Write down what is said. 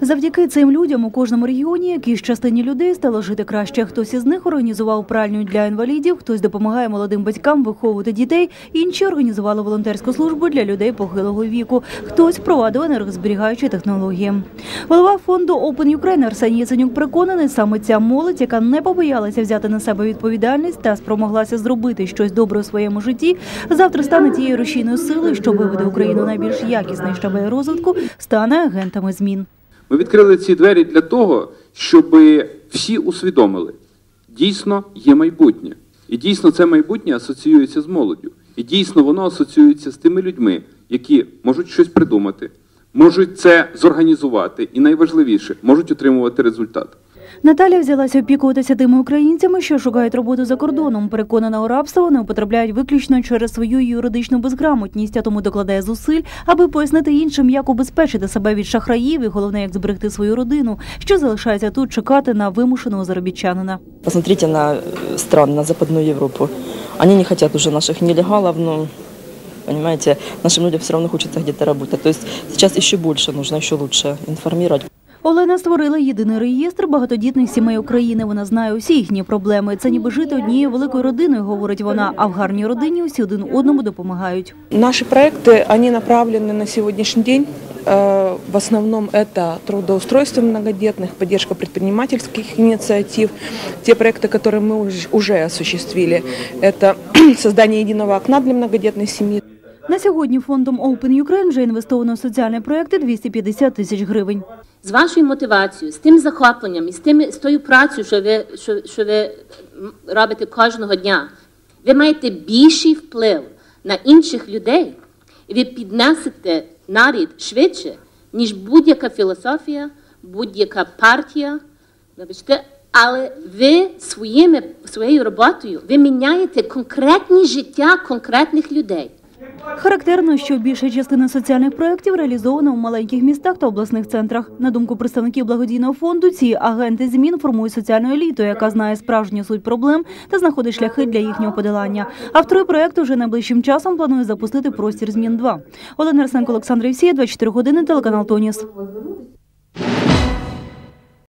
Завдяки цим людям у кожному регіоні якійсь частині людей стало жити краще. Хтось із них організував пральню для інвалідів, хтось допомагає молодим батькам виховувати дітей, інші організували волонтерську службу для людей похилого віку. Хтось впровадив енергозберігаючі технології. Голова фонду Open Ukraine Арсеній Яценюк переконаний, саме ця молодь, яка не побоялася взяти на себе відповідальність та спромоглася зробити щось добре у своєму житті, завтра стане тією рушійною силою, що виведе Україну на більш якісний щабель розвитку, стане агентами змін. Ми відкрили ці двері для того, щоб всі усвідомили, дійсно є майбутнє. І дійсно це майбутнє асоціюється з молоддю. І дійсно воно асоціюється з тими людьми, які можуть щось придумати, можуть це зорганізувати, і найважливіше, можуть отримувати результат. Наталя взялася опікуватися тими українцями, що шукають роботу за кордоном. Переконана у рабство вони потрапляють виключно через свою юридичну безграмотність, а тому докладає зусиль, аби пояснити іншим, як убезпечити себе від шахраїв і головне, як зберегти свою родину, що залишається тут чекати на вимушеного заробітчанина. Посмотрите на э, страны, на Западную Европу. Они не хотят уже наших нелегалов, но, понимаете, нашим людям все равно хочется где-то работать. То есть сейчас еще больше нужно, еще лучше информировать. Олена створила єдиний реєстр багатодітних сімей України. Вона знає усі їхні проблеми. Це ніби жити однією великою родиною, говорить вона. А в гарній родині усі один одному допомагають. Наши проекты, они направлены на сегодняшний день. э, В основном это трудоустройство многодетных, поддержка предпринимательских инициатив. Те проекты, которые мы уж- уже осуществили, это создание единого окна для многодетной семьи, На сьогодні фондом Open Ukraine вже інвестовано в соціальні проекти 250 тисяч гривень. з вашою мотивацією, з тим захопленням і з, тими, з тою працею, що ви, що, що ви робите кожного дня, ви маєте більший вплив на інших людей, і ви піднесете нарід швидше, ніж будь-яка філософія, будь-яка партія. Вибачте, але ви своїми, своєю роботою ви міняєте конкретні життя конкретних людей. Характерно, що більша частина соціальних проєктів реалізована у маленьких містах та обласних центрах. На думку представників благодійного фонду, ці агенти змін формують соціальну еліту, яка знає справжню суть проблем та знаходить шляхи для їхнього подолання. Автори проєкту вже найближчим часом планують запустити простір змін 2 Олена Арсенко, Олександр Євсія, 24 години, телеканал Тоніс.